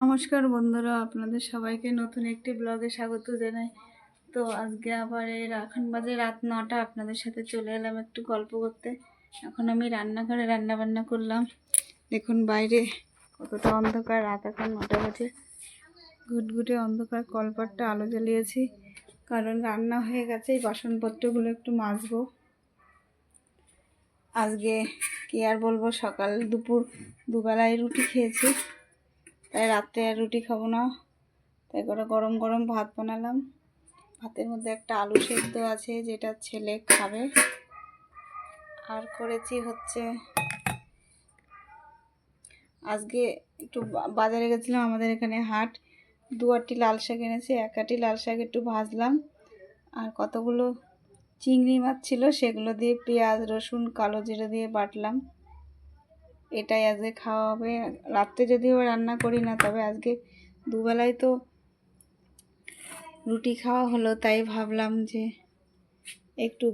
নমস্কার বন্ধুরা, আপনাদের সবাইকে নতুন একটি ব্লগে স্বাগত জানাই। তো আজকে আবার এই এখন বাজে রাত নটা, আপনাদের সাথে চলে এলাম একটু গল্প করতে। এখন আমি রান্নাঘরে রান্না বান্না করলাম। দেখুন বাইরে কতটা অন্ধকার, রাত এখন নটা বাজে। ঘুটঘুটে অন্ধকার, কলপাটটা আলো জ্বালিয়েছি। কারণ রান্না হয়ে গেছে, এই বাসনপত্রগুলো একটু মাজবো। আজকে কি আর বলব, সকাল দুপুর দুবেলায় রুটি খেয়েছি। তাই রাত্রে আর রুটি খাব না। তাই করে গরম গরম ভাত বানালাম। ভাতের মধ্যে একটা আলু সেদ্ধ আছে, যেটা ছেলে খাবে। আর করেছি হচ্ছে, আজকে একটু বাজারে গেছিলাম আমাদের এখানে হাট। দু আটটি লাল শাক এনেছি, এক আটি লাল শাক একটু ভাজলাম। আর কতগুলো চিংড়ি মাছ ছিল সেগুলো দিয়ে পেঁয়াজ, রসুন, কালো জিরে দিয়ে বাটলাম। এটাই আজকে খাওয়া হবে। রাত্রে যদিও রান্না করি না, তবে আজকে দুবেলায় তো রুটি খাওয়া হলো, তাই ভাবলাম যে একটু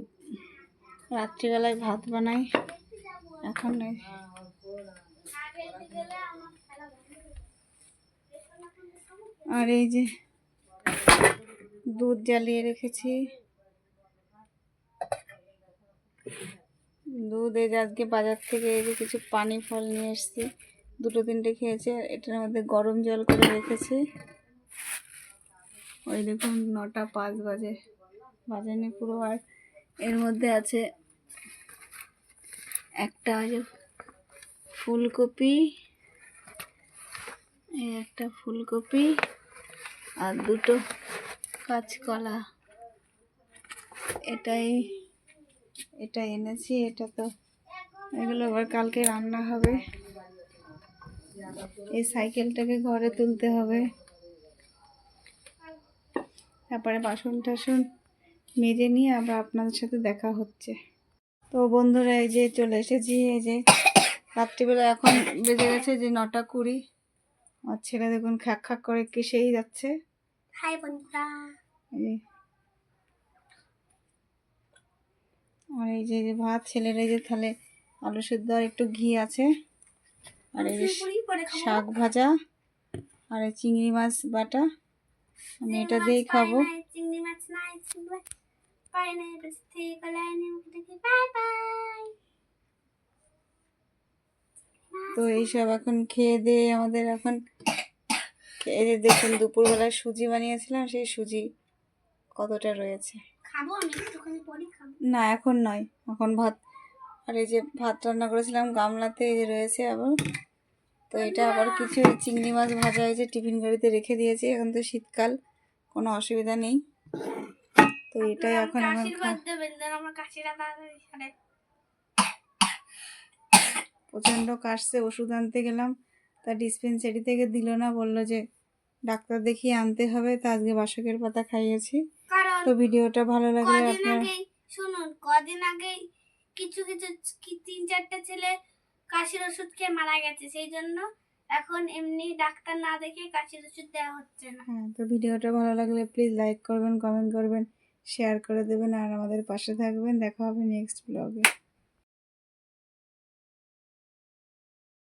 রাত্রিবেলায় ভাত বানাই। এখন আর এই যে দুধ জ্বালিয়ে রেখেছি। দুধ আজকে বাজার থেকে যে কিছু পানি ফল নিয়ে এসেছি। দুটো তিনটে খেয়েছে এটার মধ্যে গরম জল করে রেখেছি। ওই দেখুন, নটা পাঁচ বাজে। বাজেনি পুরো আর এর মধ্যে আছে একটা ফুলকপি, এই একটা ফুলকপি আর দুটো কাঁচকলা। এটাই এটা এনেছি এটা তো এগুলো আবার কালকে রান্না হবে। এই সাইকেলটাকে ঘরে তুলতে হবে। তারপরে বাসন টাসন মেজে নিয়ে আবার আপনাদের সাথে দেখা হচ্ছে। তো বন্ধুরা এই যে চলে এসেছি এই যে রাত্রিবেলা এখন বেজে গেছে যে নটা কুড়ি। আমার ছেলে দেখুন খ্যাক খ্যাক করে কিসেই যাচ্ছে। হাই বন্ধুরা এই যে। আর এই যে ভাত ছেলের এই যে তাহলে আলু সেদ্ধ আর একটু ঘি আছে। আর এই যে শাক ভাজা আর এই চিংড়ি মাছ বাটা। আমি এটা দিয়েই খাব। পাই নাই, চিংড়ি মাছ নাই পাই নাই বেশি থেকে কলাই বাই বাই। তো এইসব এখন খেয়ে দিয়ে আমাদের এখন খেয়ে দিয়ে দেখুন দুপুরবেলায় সুজি বানিয়েছিলাম সেই সুজি কতটা রয়েছে। খাব আমি একটুখানি পরে খাব না এখন নয় এখন ভাত। আর এই যে ভাত রান্না করেছিলাম গামলাতে এই যে রয়েছে আবার। তো এটা আবার কিছু চিংড়ি মাছ ভাজা হয়েছে টিফিন গাড়িতে রেখে দিয়েছি এখন তো শীতকাল কোনো অসুবিধা নেই। তো এটাই এখন আমার প্রচণ্ড কাশছে ওষুধ আনতে গেলাম। তা ডিসপেন্সারি থেকে দিল না বলল যে ডাক্তার দেখিয়ে আনতে হবে। তা আজকে বাসকের পাতা খাইয়েছি। তো ভিডিওটা ভালো লাগলে কদিন আপনার শুনুন, কদিন আগেই কিছু কিছু তিন, চারটা ছেলে কাশির ওষুধ খেয়ে মারা গেছে, সেই জন্য এখন এমনি ডাক্তার না দেখে কাশির ওষুধ দেওয়া হচ্ছে না। হ্যাঁ তো ভিডিওটা ভালো লাগলে প্লিজ লাইক করবেন কমেন্ট করবেন শেয়ার করে দেবেন, আর আমাদের পাশে থাকবেন। দেখা হবে নেক্সট ব্লগে